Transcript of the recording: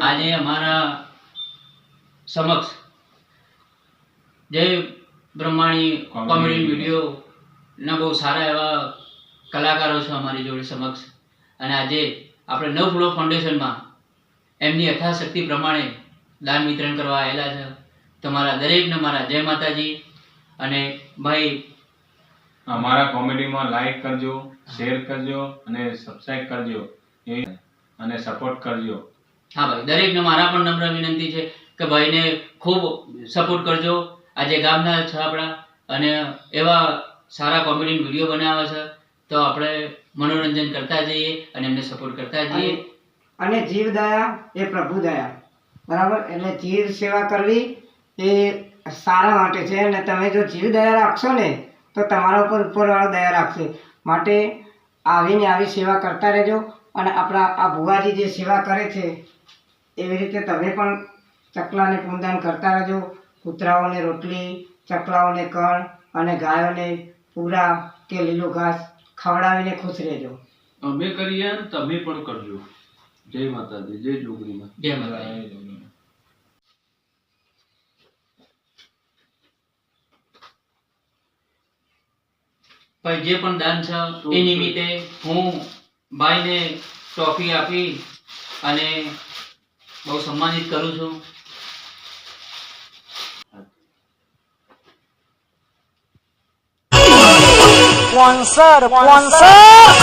આજે અમારા સમક્ષ જય બ્રહ્માણી કોમેડી વીડિયો બહુ સારા એવા કલાકારો છે અમારી જોડે સમક્ષ. અને આજે આપણે નવ ફૂલો ફાઉન્ડેશનમાં એમની યથાશક્તિ પ્રમાણે દાન વિતરણ કરવા આવેલા છે. તમારા દરેકને મારા જય માતાજી અને ભાઈ અમારા કોમેડીમાં લાઈક કરજો શેર કરજો અને સબસ્ક્રાઇબ કરજો. અને સપોર્ટ કરજો. હા ભાઈ દરેકને મારા પણ નમ્ર વિનંતી છે કે ભાઈને ખૂબ સપોર્ટ કરજો. આજે ગામના છે આપણા અને એવા સારા કોમેડી વીડિયો બનાવે છે તો આપણે મનોરંજન કરતા જઈએ અને એમને સપોર્ટ કરતા જઈએ. અને- જીવ દયા એ પ્રભુ દયા. બરાબર? એટલે જીવ સેવા કરવી એ સારા માટે છે. અને તમે જો જીવ દયા રાખશો ને તો તમારા ઉપર ઉપરવાળો દયા રાખશે. માટે આવીને આવી સેવા કરતા રહેજો અને આપણા આ ભુવાજી જે સેવા કરે છે એવી રીતે તમે પણ ચકલાને પૂનદાન કરતા રહેજો. કૂતરાઓને રોટલી ચકલાઓને કણ અને ગાયોને પૂરા કે લીલું ઘાસ ખવડાવીને ખુશ રહેજો. અમે કરીએ તમે પણ કરજો. જય માતાજી જય જોગણીમાં જય માતાજી. ભાઈ જે પણ દાન છે એ નિમિત્તે હું ભાઈને ટ્રોફી આપી અને બહુ સન્માનિત કરું છું. Sponsor sponsor